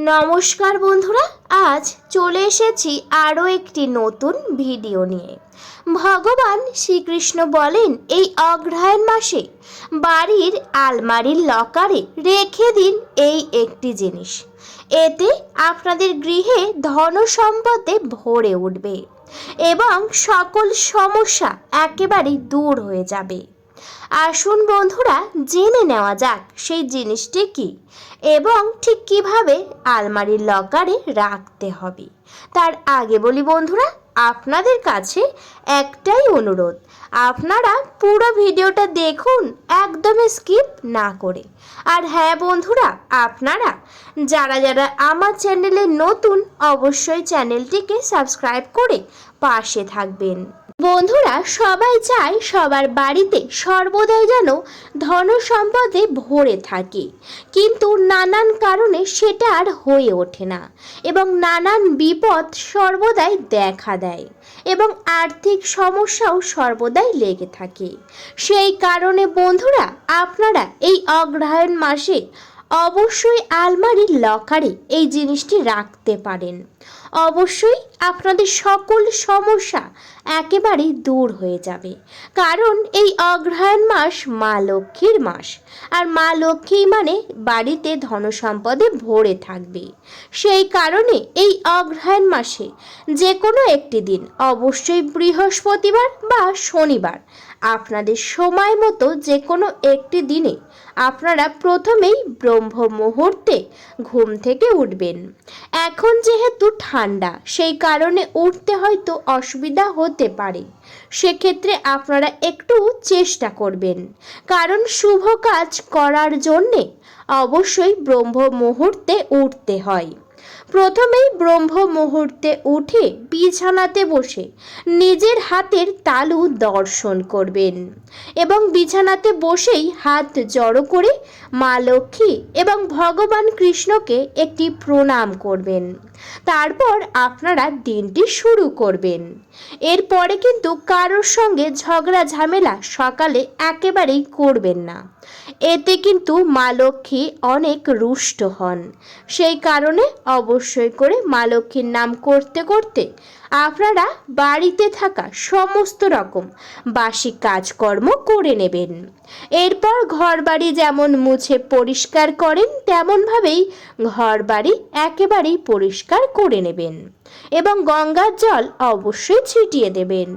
নমস্কার বন্ধুরা, আজ চলে এসেছি আরও একটি নতুন ভিডিও নিয়ে। ভগবান শ্রীকৃষ্ণ বলেন, এই অগ্রহায়ণ মাসে বাড়ির আলমারির লকারে রেখে দিন এই একটি জিনিস। এতে আপনাদের গৃহে ধন সম্পদে ভরে উঠবে এবং সকল সমস্যা একেবারেই দূর হয়ে যাবে। আসুন বন্ধুরা, জেনে নেওয়া যাক সেই জিনিসটি কি এবং ঠিক কীভাবে আলমারির লকারে রাখতে হবে। তার আগে বলি বন্ধুরা, আপনাদের কাছে একটাই অনুরোধ, আপনারা পুরো ভিডিওটা দেখুন একদমই স্কিপ না করে। আর হ্যাঁ বন্ধুরা, আপনারা যারা যারা আমার চ্যানেলে নতুন, অবশ্যই চ্যানেলটিকে সাবস্ক্রাইব করে পাশে থাকবেন। বন্ধুরা, সবাই চায় সবার বাড়িতে সর্বদাই যেন ধন সম্পদে ভরে থাকে। কিন্তু নানান কারণে সেটা আর হয়ে ওঠে না এবং নানান বিপদ সর্বদাই দেখা দেয় এবং আর্থিক সমস্যাও সর্বদাই লেগে থাকে। সেই কারণে বন্ধুরা, আপনারা এই অগ্রহায়ণ মাসে অবশ্যই আলমারির লকারে এই জিনিসটি রাখতে পারেন। অবশ্যই আপনাদের সকল সমস্যা একেবারেই দূর হয়ে যাবে। কারণ এই অগ্রহায়ণ মাস মা লক্ষ্মীর মাস। আর মা লক্ষ্মী মানে বাড়িতে ধনসম্পদে ভরে থাকবে। সেই কারণে এই অগ্রহায়ণ মাসে যে কোনো একটি দিন, অবশ্যই বৃহস্পতিবার বা শনিবার আপনাদের সময় মতো যে কোনো একটি দিনে আপনারা প্রথমেই ব্রহ্ম মুহূর্তে ঘুম থেকে উঠবেন। এখন যেহেতু ঠান্ডা, সেই কারণে উঠতে হয়তো অসুবিধা হতে পারে। সেক্ষেত্রে আপনারা একটু চেষ্টা করবেন। কারণ শুভ কাজ করার জন্যে অবশ্যই ব্রহ্ম মুহূর্তে উঠতে হয়। প্রথমেই ব্রহ্ম মুহূর্তে উঠে বিছানাতে বসে নিজের হাতের তালু দর্শন করবেন এবং বিছানাতে বসেই হাত জড়ো করে মা লক্ষ্মী এবং ভগবান কৃষ্ণকে একটি প্রণাম করবেন। তারপর আপনারা দিনটি শুরু করবেন। এরপরে কিন্তু কারোর সঙ্গে ঝগড়া ঝামেলা সকালে একেবারেই করবেন না। এতে কিন্তু মা লক্ষ্মী অনেক রুষ্ট হন। সেই কারণে অবশ্যই করে মা লক্ষ্মীর নাম করতে করতে আপনারা বাড়িতে থাকা সমস্ত রকম বাসি কাজকর্ম করে নেবেন। এরপর ঘর বাড়ি যেমন মুছে পরিষ্কার করেন, তেমনভাবেই ঘর বাড়ি একেবারেই পরিষ্কার করে নেবেন এবং গঙ্গার জল অবশ্যই ছিটিয়ে দেবেন।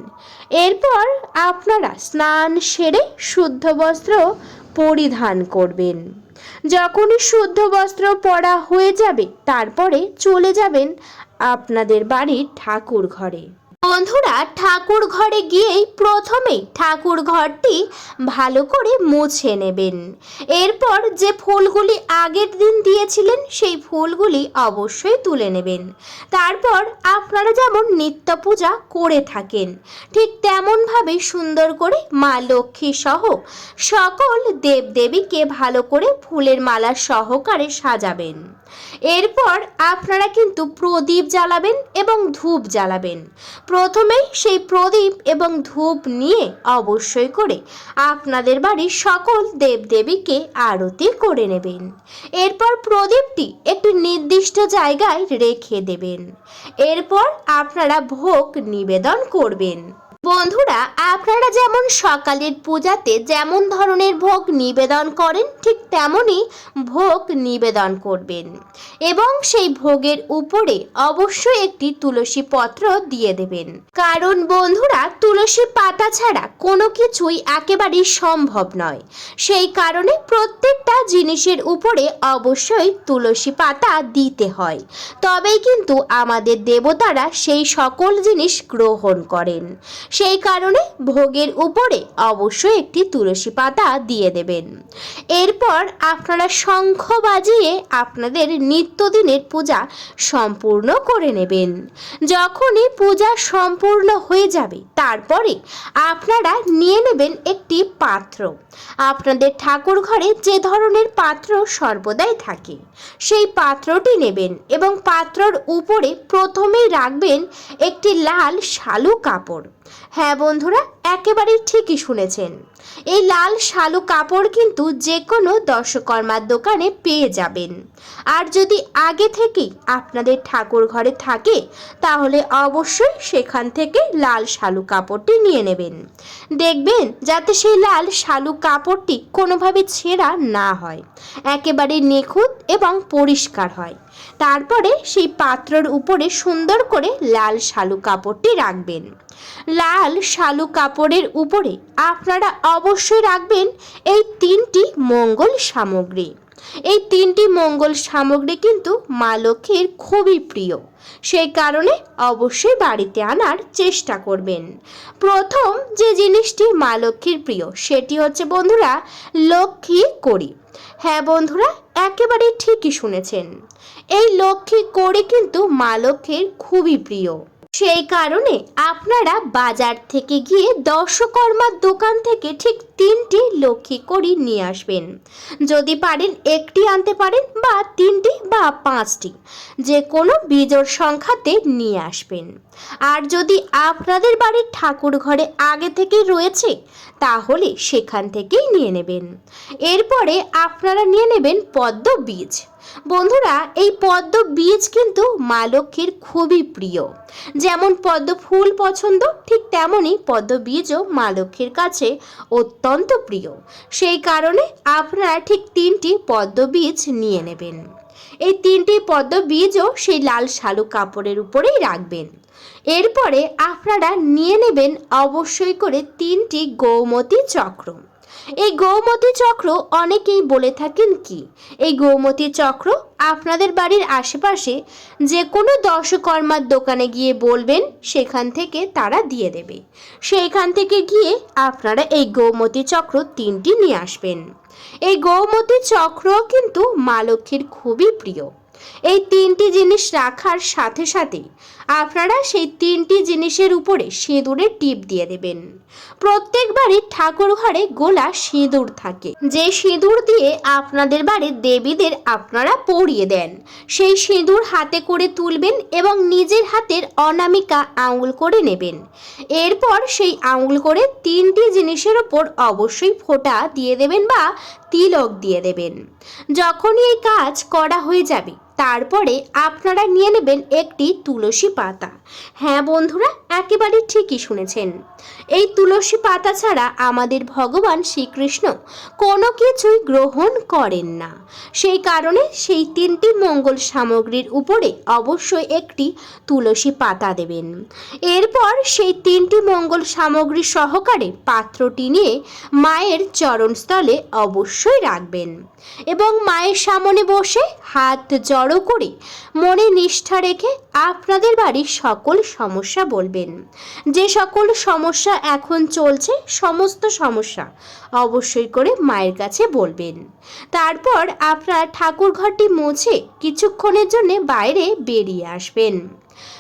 এরপর আপনারা স্নান সেরে শুদ্ধ বস্ত্র পরিধান করবেন। যখনই শুদ্ধ বস্ত্র পরা হয়ে যাবে, তারপরে চলে যাবেন আপনাদের বাড়ির ঠাকুর ঘরে। বন্ধুরা ঠাকুর ঘরে গিয়েই প্রথমেই ঠাকুর ঘরটি ভালো করে মুছে নেবেন। এরপর যে ফুলগুলি আগের দিন দিয়েছিলেন, সেই ফুলগুলি অবশ্যই তুলে নেবেন। তারপর আপনারা যেমন নিত্য পূজা করে থাকেন, ঠিক তেমনভাবে সুন্দর করে মা লক্ষ্মী সহ সকল দেবদেবীকে ভালো করে ফুলের মালা সহকারে সাজাবেন। এরপর আপনারা কিন্তু প্রদীপ জ্বালাবেন এবং ধূপ জ্বালাবেন। প্রথমেই সেই প্রদীপ এবং ধূপ নিয়ে অবশ্যই করে আপনাদের বাড়ির সকল দেবদেবীকে আরতি করে নেবেন। এরপর প্রদীপটি একটি নির্দিষ্ট জায়গায় রেখে দেবেন। এরপর আপনারা ভোগ নিবেদন করবেন। বন্ধুরা, আপনারা যেমন সকালের পূজাতে যেমন ধরনের ভোগ নিবেদন করেন, ঠিক তেমনই ভোগ নিবেদন করবেন। এবং সেই ভোগের উপরে অবশ্যই একটি তুলসী পত্র দিয়ে দেবেন। কারণ বন্ধুরা, তুলসী পাতা ছাড়া কোনো কিছুই একেবারেই সম্ভব নয়। সেই কারণে প্রত্যেকটা জিনিসের উপরে অবশ্যই তুলসী পাতা দিতে হয়। তবেই কিন্তু আমাদের দেবতারা সেই সকল জিনিস গ্রহণ করেন। সেই কারণে ভোগের উপরে অবশ্যই একটি তুলসী পাতা দিয়ে দেবেন। এরপর আপনারা শঙ্খ বাজিয়ে আপনাদের নিত্যদিনের পূজা সম্পূর্ণ করে নেবেন। যখনই পূজা সম্পূর্ণ হয়ে যাবে, তারপরে আপনারা নিয়ে নেবেন একটি পাত্র। আপনাদের ঠাকুর ঘরে যে ধরনের পাত্র সর্বদাই থাকে, সেই পাত্রটি নেবেন এবং পাত্রর উপরে প্রথমেই রাখবেন একটি লাল শালু কাপড়। হ্যাঁ বন্ধুরা, একেবারেই ঠিকই শুনেছেন। এই লাল শালু কাপড় কিন্তু যে কোনো দর্শকর্মার দোকানে পেয়ে যাবেন। আর যদি আগে থেকেই আপনাদের ঠাকুর ঘরে থাকে, তাহলে অবশ্যই সেখান থেকে লাল শালু কাপড়টি নিয়ে নেবেন। দেখবেন যাতে সেই লাল শালু কাপড়টি কোনোভাবে ছেঁড়া না হয়, একেবারে নিখুঁত এবং পরিষ্কার হয়। তারপরে সেই পাত্রর উপরে সুন্দর করে লাল শালু কাপড়টি রাখবেন। লাল শালু কাপড়ের উপরে আপনারা অবশ্যই রাখবেন এই তিনটি মঙ্গল সামগ্রী। এই তিনটি মঙ্গল সামগ্রী কিন্তু মা লক্ষ্মীর খুবই প্রিয়। সেই কারণে অবশ্যই বাড়িতে আনার চেষ্টা করবেন। প্রথম যে জিনিসটি মা লক্ষ্মীর প্রিয়, সেটি হচ্ছে বন্ধুরা, লক্ষ্মী করি হ্যাঁ বন্ধুরা একেবারে ঠিকই শুনেছেন। এই লক্ষ্মী কড়ি কিন্তু মা লক্ষ্মীর খুবই প্রিয়। সেই কারণে আপনারা বাজার থেকে গিয়ে দর্শকর্মার দোকান থেকে ঠিক তিনটি লক্ষ্মী কড়ি নিয়ে আসবেন। যদি পারেন একটি আনতে পারেন বা তিনটি বা পাঁচটি যে কোনো বিজোড় সংখ্যাতে নিয়ে আসবেন। আর যদি আপনাদের বাড়ির ঠাকুর ঘরে আগে থেকেই রয়েছে, তাহলে সেখান থেকেই নিয়ে নেবেন। এরপরে আপনারা নিয়ে নেবেন পদ্ম বীজ। বন্ধুরা, এই পদ্ম বীজ কিন্তু মা লক্ষ্মীর খুবই প্রিয়। যেমন পদ্ম ফুল পছন্দ, ঠিক তেমনই পদ্ম বীজও মা লক্ষ্মীর কাছে অত্যন্ত প্রিয়। সেই কারণে আপনারা ঠিক তিনটি পদ্ম বীজ নিয়ে নেবেন। এই তিনটি পদ্ম বীজও সেই লাল শালু কাপড়ের উপরেই রাখবেন। এরপরে আপনারা নিয়ে নেবেন অবশ্যই করে তিনটি গৌমতী চক্র। এই গৌমতী চক্র অনেকেই বলে থাকেন কি? এই গৌমতী চক্র আপনাদের বাড়ির আশেপাশে যে কোনো দর্শকর্মার দোকানে গিয়ে বলবেন, সেখান থেকে তারা দিয়ে দেবে। সেইখান থেকে গিয়ে আপনারা এই গৌমতী চক্র তিনটি নিয়ে আসবেন। এই গৌমতী চক্র কিন্তু মা লক্ষ্মীর খুবই প্রিয়। এই তিনটি জিনিস রাখার সাথে সাথে আপনারা সেই তিনটি জিনিসের উপরে সিঁদুরের টিপ দিয়ে দেবেন। প্রত্যেক বাড়ির ঠাকুর ঘরে গোলা সিঁদুর থাকে। যে সিঁদুর দিয়ে আপনাদের বাড়ির দেবীদের আপনারা পরিয়ে দেন, সেই সিঁদুর হাতে করে তুলবেন এবং নিজের হাতের অনামিকা আঙুল করে নেবেন। এরপর সেই আঙুল করে তিনটি জিনিসের ওপর অবশ্যই ফোঁটা দিয়ে দেবেন বা তিলক দিয়ে দেবেন। যখনই এই কাজ করা হয়ে যাবে তারপরে আপনারা নিয়ে নেবেন একটি তুলসী পাতা। হ্যাঁ বন্ধুরা, একেবারে ঠিকই শুনেছেন। এই তুলসী পাতা ছাড়া আমাদের ভগবান শ্রীকৃষ্ণ কোনো কিছুই গ্রহণ করেন না। সেই কারণে সেই তিনটি মঙ্গল সামগ্রীর উপরে অবশ্যই একটি তুলসী পাতা দেবেন। এরপর সেই তিনটি মঙ্গল সামগ্রী সহকারে পাত্রটি নিয়ে মায়ের চরণস্থলে অবশ্যই রাখবেন এবং মায়ের সামনে বসে হাত জড়ো করে মনে নিষ্ঠা রেখে আপনাদের বাড়ির সকল সমস্যা বলবেন। যে সকল সমস্যা এখন চলছে, সমস্ত সমস্যা অবশ্যই করে মায়ের কাছে বলবেন। তারপর আপনার ঠাকুর ঘরটি মুছে কিছুক্ষণের জন্য বাইরে বেরিয়ে আসবেন।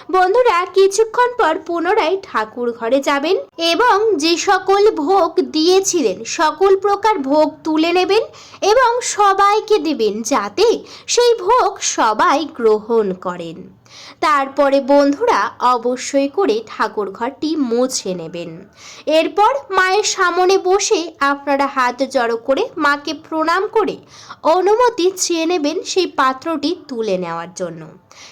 বন্ধুরা কিছুক্ষণ পর পুনরায় ঠাকুর ঘরে যাবেন এবং যে সকল ভোগ দিয়েছিলেন, সকল প্রকার ভোগ তুলে নেবেন এবং সবাইকে দেবেন যাতে সেই ভোগ সবাই গ্রহণ করেন। তারপরে বন্ধুরা অবশ্যই করে ঠাকুর ঘরটি মুছে নেবেন। এরপর মায়ের সামনে বসে আপনারা হাত জড়ো করে মাকে প্রণাম করে অনুমতি চেয়ে নেবেন সেই পাত্রটি তুলে নেওয়ার জন্য।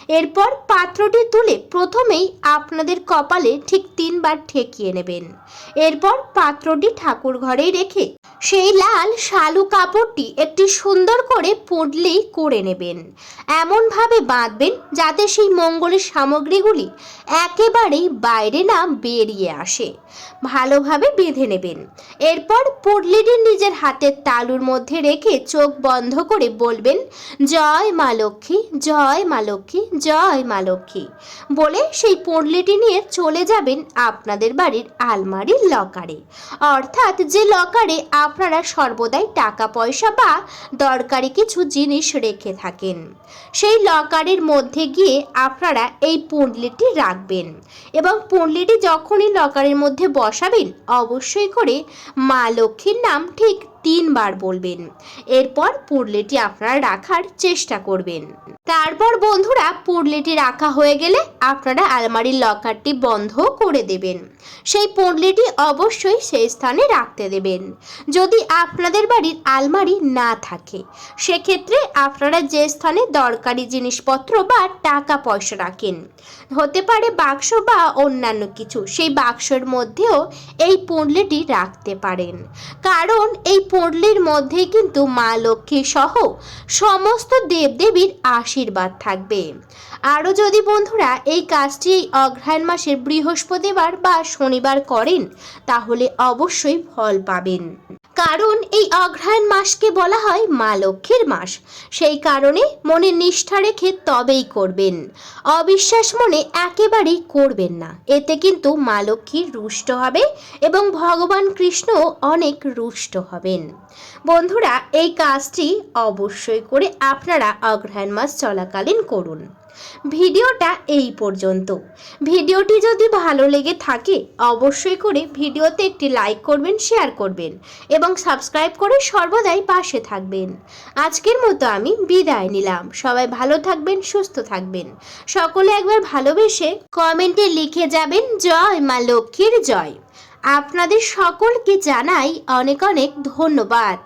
এরপর পাত্রটি তুলে প্রথমেই আপনাদের কপালে ঠিক তিনবার ঠেকিয়ে নেবেন। এরপর পাত্রটি ঠাকুর ঘরেই রেখে সেই লাল শালু কাপড়টি একটি সুন্দর করে পুডলি করে নেবেন। এমনভাবে বাঁধবেন যাতে সেই মঙ্গলের সামগ্রীগুলি একেবারেই বাইরে না বেরিয়ে আসে। ভালোভাবে বেঁধে নেবেন। এরপর পুডলিটি নিজের হাতের তালুর মধ্যে রেখে চোখ বন্ধ করে বলবেন, জয় মা লক্ষ্মী, জয় মা লক্ষ্মী, জয় মা লক্ষ্মী। বলে সেই পুডলিটি নিয়ে চলে যাবেন আপনাদের বাড়ির আলমারির লকারে। অর্থাৎ যে লকারে আপনারা সর্বদাই টাকা পয়সা বা দরকারি কিছু জিনিস রেখে থাকেন, সেই লকারের মধ্যে গিয়ে আপনারা এই পুণ্ডলিটি রাখবেন। এবং পুণ্ডলিটি যখনই লকারের মধ্যে বসাবেন, অবশ্যই করে মা লক্ষ্মীর নাম ঠিক তিনবার বলবেন। এরপর পুরলিটি আপনারা রাখার চেষ্টা করবেন। তারপর বন্ধুরা, পুরলিটি রাখা হয়ে গেলে আপনারা আলমারির লকারটি বন্ধ করে দেবেন। সেই পুরলিটি অবশ্যই সেই স্থানে রাখতে দেবেন। যদি আপনাদের বাড়ির আলমারি না থাকে, সেক্ষেত্রে আপনারা যে স্থানে দরকারি জিনিসপত্র বা টাকা পয়সা রাখেন, হতে পারে বাক্স বা অন্যান্য কিছু, সেই বাক্সের মধ্যেও এই পুঁটলিটি রাখতে পারেন। কারণ এই পল্লীর মধ্যে কিন্তু মা লক্ষ্মী সহ সমস্ত দেবদেবীর আশীর্বাদ থাকবে। আরও যদি বন্ধুরা এই কাজটি এই অগ্রহায়ণ মাসের বৃহস্পতিবার বা শনিবার করেন, তাহলে অবশ্যই ফল পাবেন। কারণ এই অগ্রহায়ণ মাসকে বলা হয় মা লক্ষ্মীর মাস। সেই কারণে মনে নিষ্ঠা রেখে তবেই করবেন। অবিশ্বাস মনে একেবারেই করবেন না। এতে কিন্তু মা লক্ষ্মী রুষ্ট হবে এবং ভগবান কৃষ্ণ অনেক রুষ্ট হবেন। বন্ধুরা, এই কাজটি অবশ্যই করে আপনারা অগ্রহায়ণ মাস চলাকালীন করুন। ভিডিওটা এই পর্যন্ত। ভিডিওটি যদি ভালো লেগে থাকে, অবশ্যই করে ভিডিওতে একটি লাইক করবেন, শেয়ার করবেন এবং সাবস্ক্রাইব করে সর্বদাই পাশে থাকবেন। আজকের মতো আমি বিদায় নিলাম। সবাই ভালো থাকবেন, সুস্থ থাকবেন। সকলে একবার ভালোবেসে কমেন্টে লিখে যাবেন, জয় মা লক্ষ্মীর জয়। আপনাদের সকলকে জানাই অনেক অনেক ধন্যবাদ।